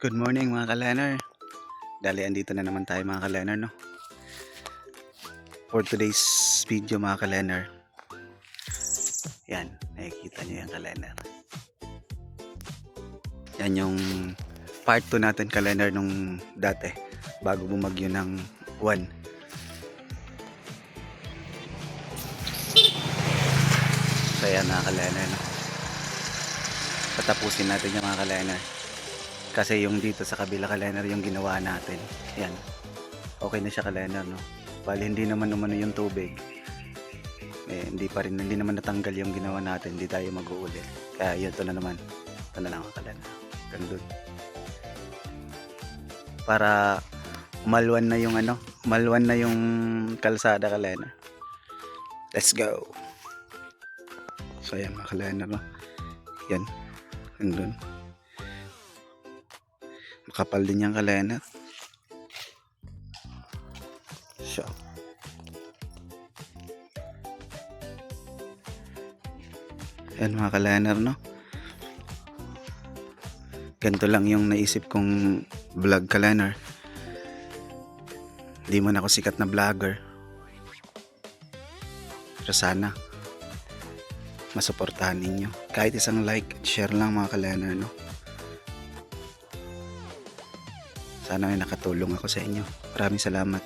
Good morning mga kalener. Dali andito na naman tayo mga kalener no. For today's video mga kalener. Yan, nakikita nyo yung kalener. Yan yung part 2 natin kalener nung dati bago bumagyo ng 1. So yan mga kalener no. Patapusin natin yung mga kalener. Kasi yung dito sa kabila kalender yung ginawa natin. Yan. Okay na siya kalender, no? Bali hindi naman umano yung tubig. Eh, hindi pa rin, hindi naman natanggal yung ginawa natin. Hindi tayo mag-uuli. Kaya yun, ito na naman. Ito na lang ang kalender. Gandun. Para umalwan na yung ano, umalwan na yung kalsada kalender. Let's go. So yan mga kalender, no? Yan. Gandun. Makapal din yung kalena. Siya. Yan mga kalener, no? Ganito lang yung naisip kong vlog kalener. Hindi man ako sikat na vlogger. Pero sana masuportahan ninyo. Kahit isang like at share lang mga kalener, no? Sana ay nakatulong ako sa inyo. Maraming salamat.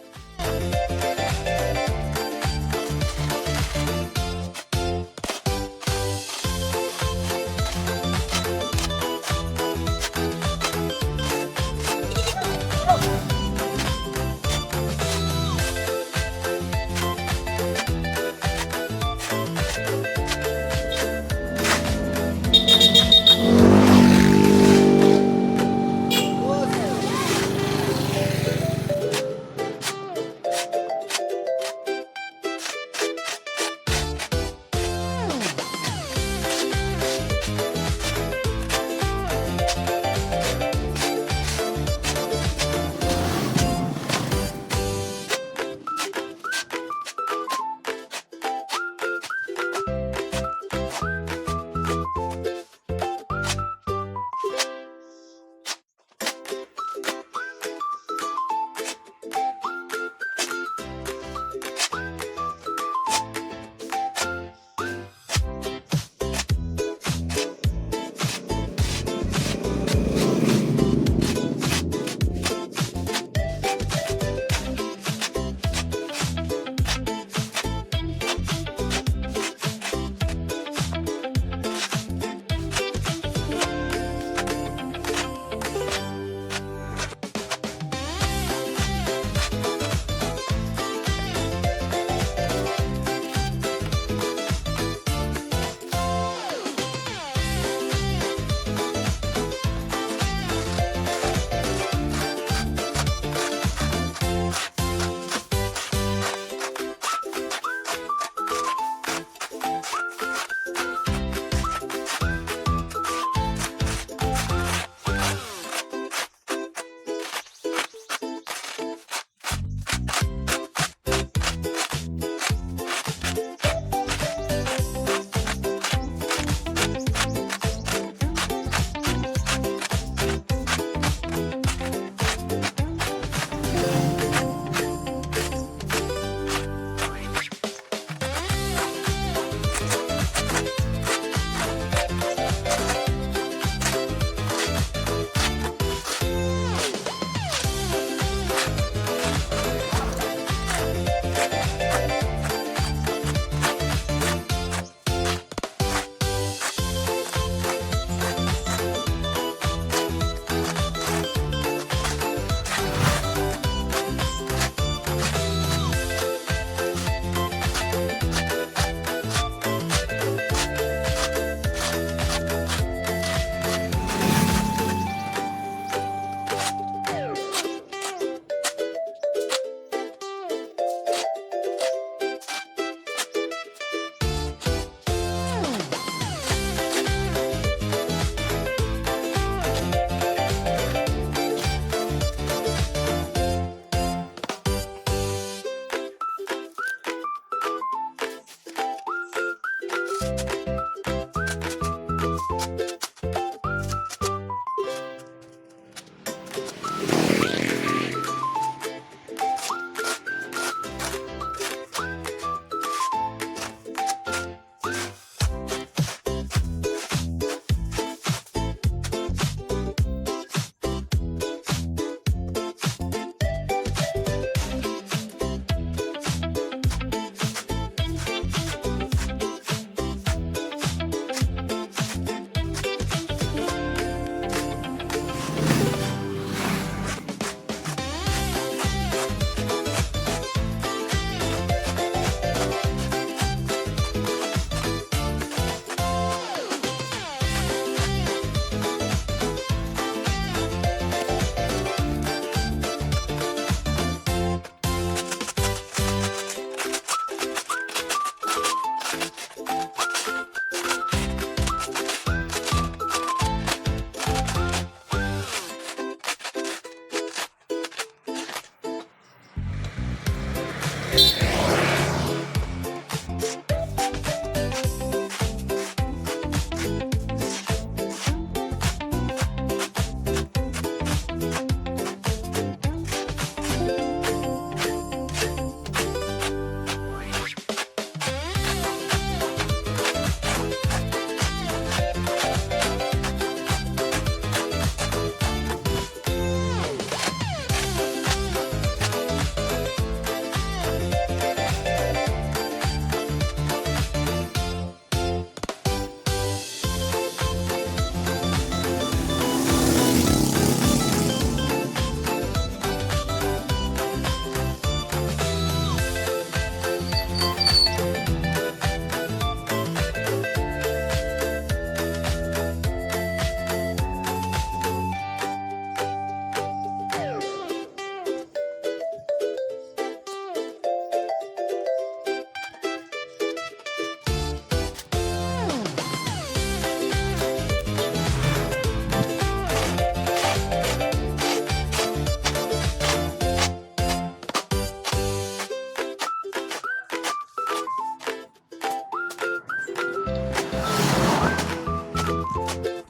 Bye.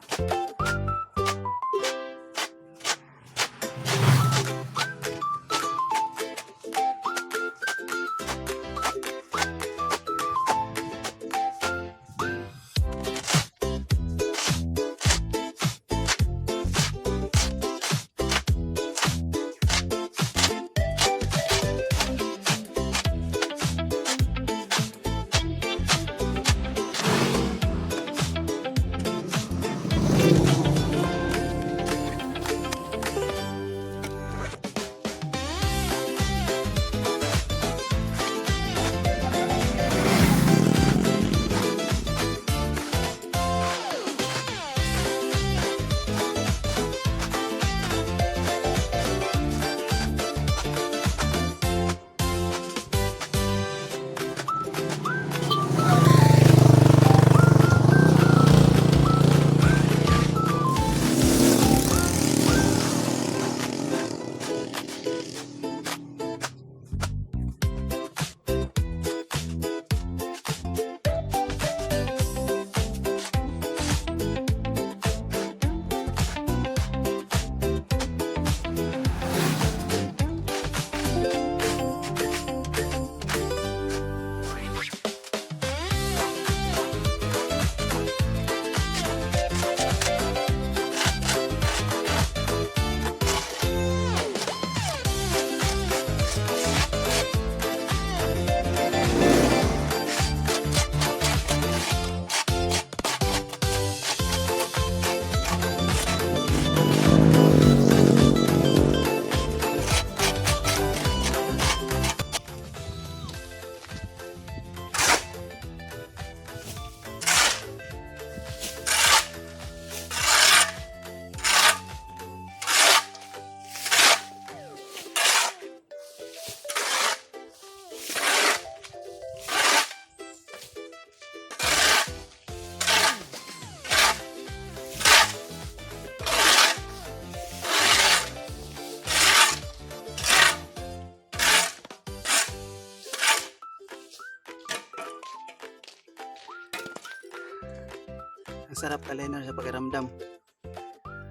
Ang sarap kalender sa pakiramdam.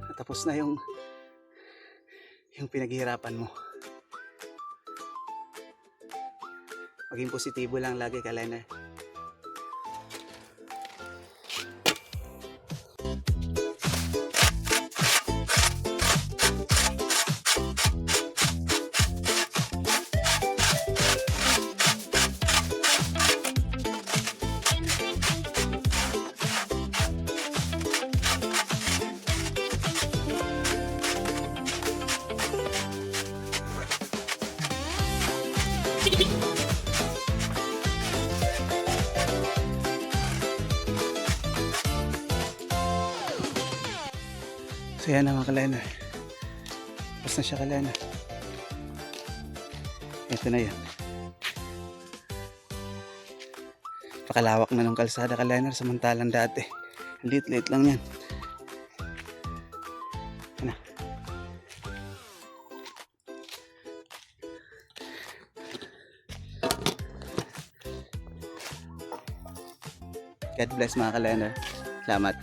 Natapos na yung yung pinaghihirapan mo. Maging positibo lang lagi kalender. So yan na mga kalender. Tapos na siya kalender. Ito na yan. Pakalawak na ng kalsada kalender samantalang dati. Lit-lit lang yan. Yan God bless mga kalender. Salamat.